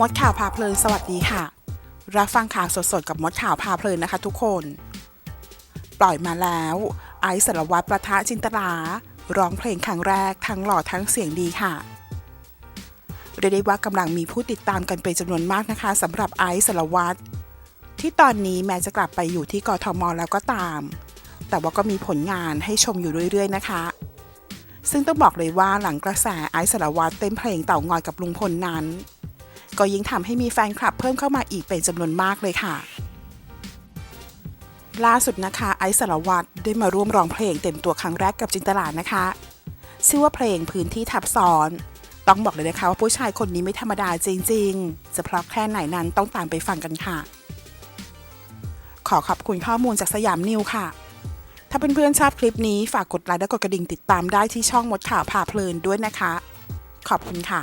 มดข่าวพาเพลินสวัสดีค่ะ รับฟังข่าวสดๆ กับมดข่าวพาเพลินนะคะทุกคน ปล่อยมาแล้ว ไอซ์สารวัตรประทะจินตลาร้องเพลงครั้งแรกทั้งหล่อทั้งเสียงดีค่ะเรียกได้ว่ากำลังมีผู้ติดตามกันเป็นจำนวนมากนะคะสำหรับไอซ์สารวัตรที่ตอนนี้แม้จะกลับไปอยู่ที่กทมแล้วก็ตาม แต่ว่าก็มีผลงานให้ชมอยู่เรื่อยๆนะคะ ซึ่งต้องบอกเลยว่าหลังกระแสไอซ์สารวัตรเต้นเพลงเต่างอยกับลุงพลนั้น ก็ยิ่งทำให้มีแฟนคลับเพิ่มเข้ามาอีกเป็นจำนวนมากเลยค่ะ ล่าสุดนะคะไอซ์สารวัตรได้มาร่วมร้องเพลงเต็มตัวครั้งแรกกับจินตลานะคะ ชื่อว่าเพลงพื้นที่ทับซ้อน ต้องบอกเลยนะคะว่าผู้ชายคนนี้ไม่ธรรมดาจริง ๆ จะเพราะแค่ไหนนั้นต้องตามไปฟังกันค่ะ ขอขอบคุณข้อมูลจากสยามนิวค่ะถ้าเพื่อนๆชอบคลิปนี้ฝากกดไลค์และกดกระดิ่งติดตามได้ที่ช่องมดข่าวพาเพลินด้วยนะคะ ขอบคุณค่ะ